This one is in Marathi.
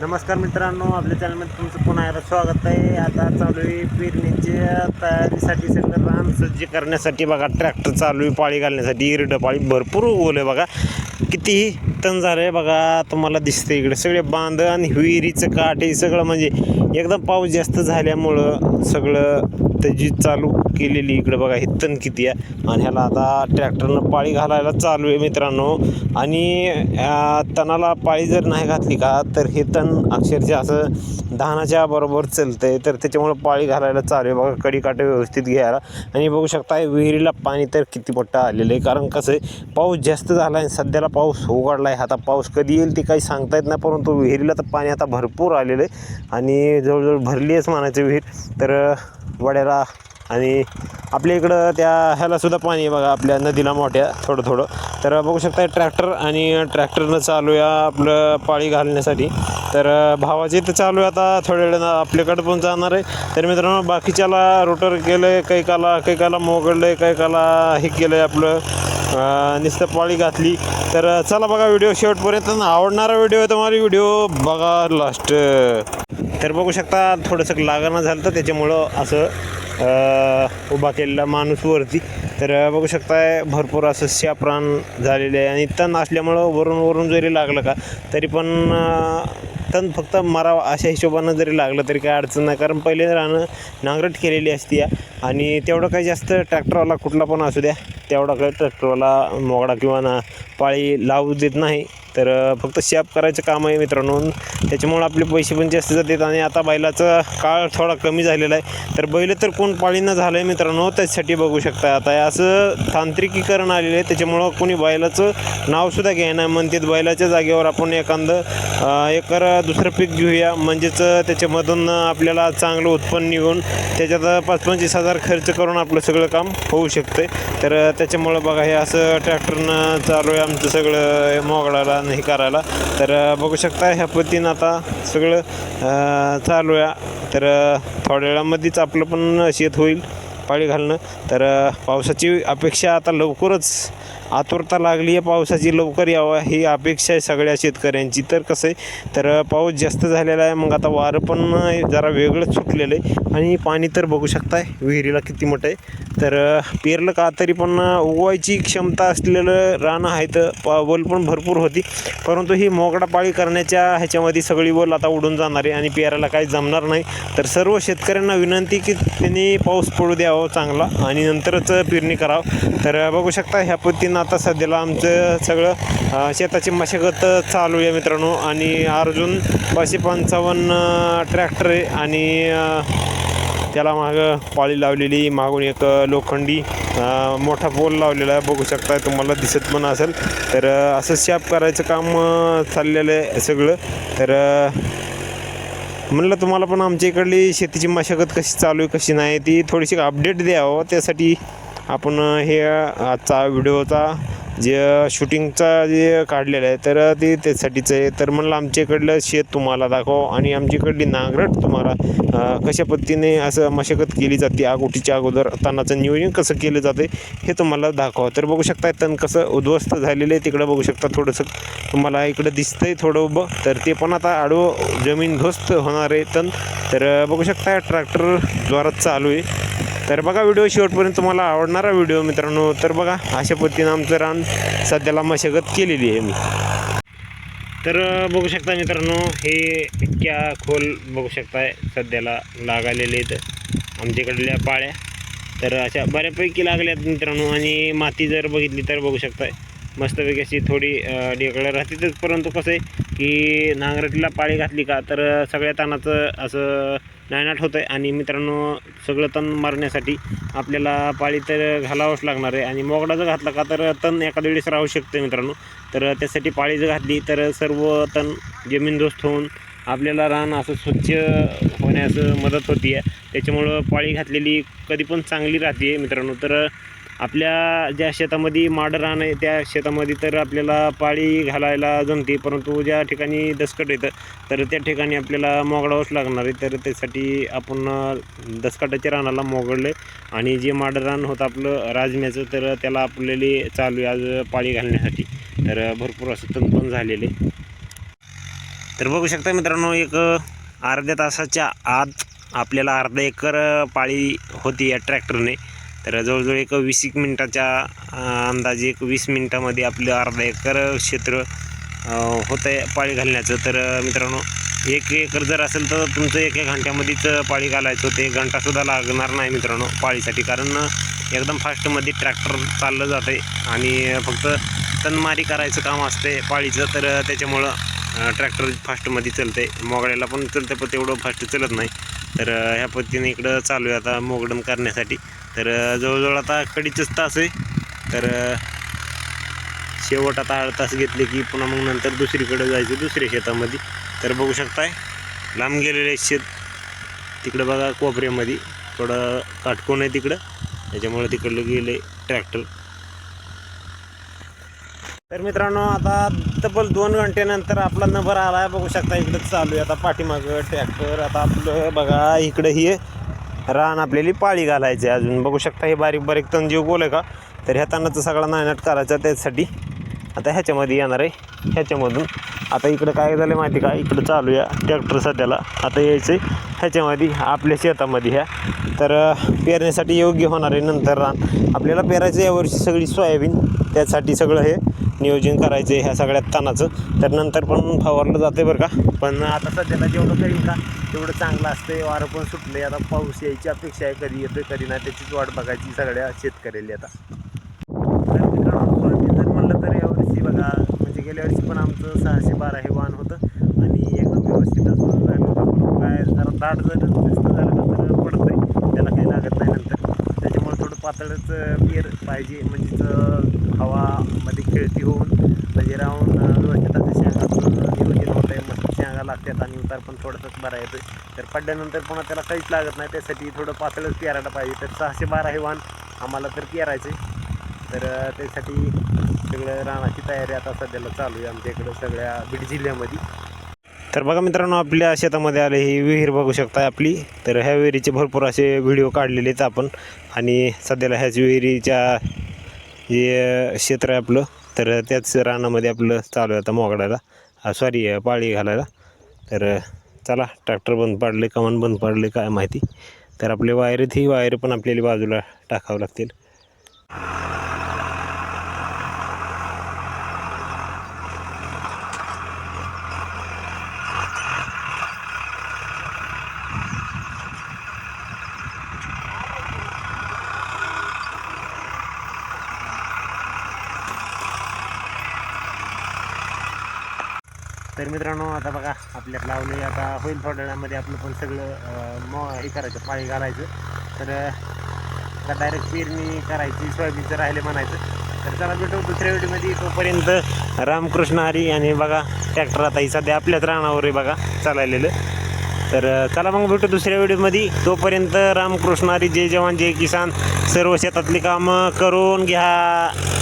नमस्कार मित्रांनो आपल्या चॅनलमध्ये तुमचं पुन्हा एकदा स्वागत आहे. आता चालू आहे पेरणीच्या तयारीसाठी सगळं रान सज्ज करण्यासाठी बघा ट्रॅक्टर चालू आहे पाळी घालण्यासाठी इरडं पाळी भरपूर ओलं आहे बघा. कितीही तण झालं आहे बघा तुम्हाला दिसतं इकडे. सगळे बांध आणि विहिरीचं काठ हे सगळं म्हणजे एकदम पाऊस जास्त झाल्यामुळं सगळं त्याची चालू केलेली इकडं बघा हे तण किती आहे. आणि ह्याला आता ट्रॅक्टरनं पाळी घालायला चालू आहे मित्रांनो. आणि तणाला पाळी जर नाही घातली का तर हे तण अक्षरशः असं धानाच्या बरोबर चालतंय. तर त्याच्यामुळं पाळी घालायला चालू आहे बघा कडी काटे व्यवस्थित घ्यायला. आणि बघू शकता विहिरीला पाणी तर किती मोठं आलेलं आहे. कारण कसं आहे पाऊस जास्त झाला आहे सध्याला पाऊस उघडला आहे आता पाऊस कधी येईल ते काही सांगता येत नाही परंतु विहिरीला तर पाणी आता भरपूर आलेलं आहे. आणि जवळजवळ भरली आहेच म्हणायचं विहीर. तर वड्याला आणि आपल्या इकडं त्या ह्यालासुद्धा पाणी आहे बघा आपल्या नदीला मोठ्या थोडं थोडं. तर बघू शकता ट्रॅक्टर आणि ट्रॅक्टरनं चालू आहे आपलं पाळी घालण्यासाठी. तर भावाचे तर चालू आहे आता थोड्या वेळानं आपल्याकडं पण जाणार आहे. तर मित्रांनो बाकीच्याला रोटर केलं आहे काही काला काही काला मोगडलं आहे काही काला हे केलं आहे आपलं नुसतं पाळी घातली. तर चला बघा व्हिडिओ शेवटपर्यंत आवडणारा व्हिडिओ आहे तुम्हाला व्हिडिओ बघा लास्ट तर बघू शकता थोडंसं लागणं झालं तर त्याच्यामुळं असं उभा केलेला माणूस वरती. तर बघू शकताय भरपूर असं शाप्राण झालेले आहे. आणि तण असल्यामुळं वरून वरून जरी लागलं का तरी पण तण फक्त मारावा अशा हिशोबानं जरी लागलं तरी काही अडचण नाही. कारण पहिले रानं नांगरट केलेली असती या. आणि तेवढं काही जास्त ट्रॅक्टरवाला कुठला पण असू द्या तेवढा काही ट्रॅक्टरवाला मोगडा किंवा ना पाळी लावू देत नाही. तर फक्त शाप करायचं काम आहे मित्रांनो. त्याच्यामुळं आपले पैसे पण जास्त जातात आणि आता बैलाचा काळ थोडा कमी झालेला आहे. तर बैल तर कोण पाळीनं झालं आहे मित्रांनो त्याच्यासाठी बघू शकता. आता हे असं तांत्रिकीकरण आलेलं आहे त्याच्यामुळं कोणी बैलाचं नावसुद्धा घ्यायना म्हणतात बैलाच्या जागेवर आपण एखादं एकर दुसरं पीक घेऊया. म्हणजेच त्याच्यामधून आपल्याला चांगलं उत्पन्न निघून त्याच्यात पाच पंचवीस हजार खर्च करून आपलं सगळं काम होऊ शकतं तर त्याच्यामुळं बघा हे असं ट्रॅक्टरनं चालू आहे आमचं सगळं मोगडाला आणि हे करायला. तर बघू शकता ह्या पद्धतीनं आता सगळं चालूया चालू आहे. तर थोड्या वेळामध्येच आपलं पण शेत होईल. पाळी घालणं. तर पावसाची अपेक्षा आता लवकरच आतुरता लागली आहे. पावसाची लवकर यावं ही अपेक्षा आहे सगळ्या शेतकऱ्यांची. तर कसं आहे तर पाऊस जास्त झालेला आहे. मग आता वारं पण जरा वेगळंच सुटलेलं आहे. आणि पाणी तर बघू शकताय विहिरीला किती मोठं आहे. तर पेरलं का तरी पण उगवायची क्षमता असलेलं रानं आहे तर प वल पण भरपूर होती. परंतु ही मोगडा पाळी करण्याच्या ह्याच्यामध्ये सगळी वल आता उडून जाणार आहे. आणि पेरायला काही जमणार नाही. तर सर्व शेतकऱ्यांना विनंती की त्यांनी पाऊस पडू द्यावा. चांगला आणि नंतरच पेरणी करावं. तर बघू शकता ह्या पद्धतीनं आता सध्याला आमचं सगळं शेताची मशागत चालू आहे मित्रांनो. आणि अर्जुन पाचशे पंचावन्न ट्रॅक्टर आहे आणि त्याला मागं पाळी लावलेली मागून एक लोखंडी मोठा पोल लावलेला आहे. बघू शकता तुम्हाला दिसत पण असेल. तर असं शाप करायचं काम चाललेलं आहे सगळं. तर म्हणलं तुम्हाला पण आमच्या इकडली शेतीची मशागत कशी चालू आहे कशी नाही ती थोडीशी अपडेट द्यावं. त्यासाठी आपण हे आजचा व्हिडिओचा जे शूटिंगचा जे काढलेलं आहे तर ते त्यासाठीचं आहे. तर म्हणलं आमच्या इकडलं शेत तुम्हाला दाखव आणि आमच्याकडली नांगरट तुम्हाला कशा पद्धतीने असं मशागत केली जाते आगोटीच्या अगोदर तणाचं नियोजन कसं केलं जाते हे तुम्हाला दाखवा तर बघू शकता तण कसं उद्ध्वस्त झालेलं आहे तिकडं बघू शकता थोडंसं. तुम्हाला इकडं दिसतंय थोडं उभं तर ते पण आता आडवं जमीन ध्वस्त होणार आहे तण. तर बघू शकता ट्रॅक्टर द्वारात चालू आहे. तर बघा व्हिडिओ शेवटपर्यंत तुम्हाला आवडणारा व्हिडिओ मित्रांनो तर बघा अशा पद्धतीनं आमचं रान सध्याला मशागत केलेली आहे मी. तर बघू शकता मित्रांनो हे इतक्या खोल बघू शकताय सध्याला लागालेले आहेत आमच्याकडल्या पाळ्या. तर अशा बऱ्यापैकी लागल्यात मित्रांनो आणि माती जर बघितली तर बघू शकताय. मस्तपैकी अशी थोडी ढेकळं राहतेच परंतु कसं आहे की नांगरटीला पाळी घातली का तर सगळ्या तणाचं असं नायनाट होतं आहे आणि मित्रांनो सगळं तण मारण्यासाठी आपल्याला पाळी तर घालावंच लागणार आहे. आणि मोगडा जर घातला का तर तण एखाद्या वेळेस राहू शकतं मित्रांनो. तर त्यासाठी पाळी जर घातली तर सर्व तण जमीनदोस्त होऊन आपल्याला रान असं स्वच्छ होण्यास मदत होती आहे त्याच्यामुळं पाळी घातलेली कधी पण चांगली राहते मित्रांनो. तर आपल्या ज्या शेतामध्ये माड रान आहे त्या शेतामध्ये तर आपल्याला पाळी घालायला जमते परंतु ज्या ठिकाणी दसकट येतं तर त्या ठिकाणी आपल्याला मोगडावंच लागणार आहे. तर त्यासाठी आपण दसकटाच्या रानाला मोगडले आणि जे माड रान होतं आपलं राजम्याचं तर त्याला आपल्याला चालू आहे आज पाळी घालण्यासाठी. तर भरपूर असं तंतन झालेले तर बघू शकता मित्रांनो एक अर्ध्या तासाच्या आत आपल्याला अर्धा एकर पाळी होती या ट्रॅक्टरने. तर जवळजवळ एक वीस एक मिनटाच्या अंदाजे एक वीस मिनटामध्ये आपलं अर्धा एकर क्षेत्र होतं आहे पाळी घालण्याचं. तर मित्रांनो एक एकर जर असेल तर तुमचं एक एक घंट्यामध्येच पाळी घालायचं. होतं एक घंटासुद्धा लागणार नाही मित्रांनो पाळीसाठी. कारण एकदम फास्टमध्ये ट्रॅक्टर चाललं जातं आहे आणि फक्त तनमारी करायचं काम असते पाळीचं. तर त्याच्यामुळं ट्रॅक्टर फास्टमध्ये चालतं आहे मोगड्याला पण चालतं पण तेवढं फास्ट चालत नाही. तर ह्या पद्धतीने इकडं चालू आहे आता मोगडण करण्यासाठी. तर जवळजवळ आता कडीचंच तास आहे. तर शेवट आता आठ तास घेतले की पुन्हा मग नंतर दुसरीकडे जायचं दुसऱ्या शेतामध्ये. तर बघू शकताय लांब गेलेले शेत. तिकडं बघा कोपऱ्यामध्ये. थोडं काटकोन आहे तिकडं. त्याच्यामुळे तिकडलं गेले ट्रॅक्टर. तर मित्रांनो आता तब्बल दोन घंटेनंतर आपला नंबर आला आहे बघू शकता इकडं चालू आहे. आता पाठीमागं ट्रॅक्टर आता आपलं बघा इकडं ही. रान आपल्याला पाळी घालायची आहे अजून. बघू शकता हे बारीक बारीक तण जीव गोल आहे का? तर ह्या तणाचा सगळा नायनाट करायचा त्याच्यासाठी आता ह्याच्यामध्ये येणार आहे. ह्याच्यामधून आता इकडं काय झालं माहिती का? इकडं चालू या ट्रॅक्टर सध्याला. आता यायचं आहे ह्याच्यामध्ये आपल्या शेतामध्ये ह्या. तर पेरण्यासाठी योग्य होणार आहे नंतर रान. आपल्याला पेरायचं यावर्षी सगळी सोयाबीन. त्यासाठी सगळं हे नियोजन करायचं आहे ह्या सगळ्या तानाचं. तर नंतर पण फवारलं जाते बरं का. पण आता सध्याला जेवढं करीन का तेवढं चांगलं असते वारं पण सुटले आता पाऊस यायची अपेक्षा आहे. कधी येतोय कधी नाही. त्याचीच वाट बघायची सगळ्या शेतकऱ्याला आता. जर म्हणलं तर यावर्षी बघा म्हणजे गेल्या वर्षी पण आमचं सहाशे बारा हे वाहन होतं. आणि एकदम व्यवस्थित असं काय जरा दाट जर जास्त झालं का तर पडतंय त्याला काही लागत नाही नंतर त्याच्यामुळे थोडं पातळच पेर पाहिजे म्हणजेच हवामध्ये खेळती होऊन म्हणजे राहून अं, व्यवस्थित असं शेंगाचं नियोजन होतं आहे मस्त शेंगा लागतात आणि उतार पण थोडंसंच बरा येतो तर पडल्यानंतर पुन्हा त्याला काहीच लागत नाही त्यासाठी थोडं पातळच पेरायला पाहिजे. तर सहाशे बारा हे वाहन आम्हाला तर पेरायचं आहे तर त्यासाठी सगळं रानाची तयारी आता सध्याला चालू आहे आमच्या इकडं सगळ्या बीड जिल्ह्यामध्ये. तर बघा मित्रांनो आपल्या शेतामध्ये आले ही विहीर बघू शकता आपली. तर ह्या विहिरीचे भरपूर असे व्हिडिओ काढलेले आहेत आपण. आणि सध्याला ह्याच विहिरीच्या जे क्षेत्र आहे आपलं. तर त्याच रानामध्ये आपलं चालू आहे आता मोगडायला सॉरी पाळी घालायला. तर चला ट्रॅक्टर बंद पाडले कमान बंद पाडले काय माहिती. तर आपले वायर ही वायर पण आपल्याला बाजूला टाकावं लागतील. तर मित्रांनो आता बघा आपल्यात लावले आता होईल थोड्या वेळामध्ये आपलं पण सगळं म मो हे करायचं पाळी घालायचं. तर आता डायरेक्ट पेरणी करायची सोयाबीनचं राहिले म्हणायचं. तर चला भेटू दुसऱ्या व्हिडिओमध्ये. तोपर्यंत रामकृष्ण हरी आणि बघा ट्रॅक्टर आता ही सध्या आपल्याच रानावर आहे बघा चाललेलं. तर चला मग भेटू दुसऱ्या व्हिडिओमध्ये. तोपर्यंत रामकृष्ण हरी जय जवान जय किसान. सर्व शेतातली कामं करून घ्या.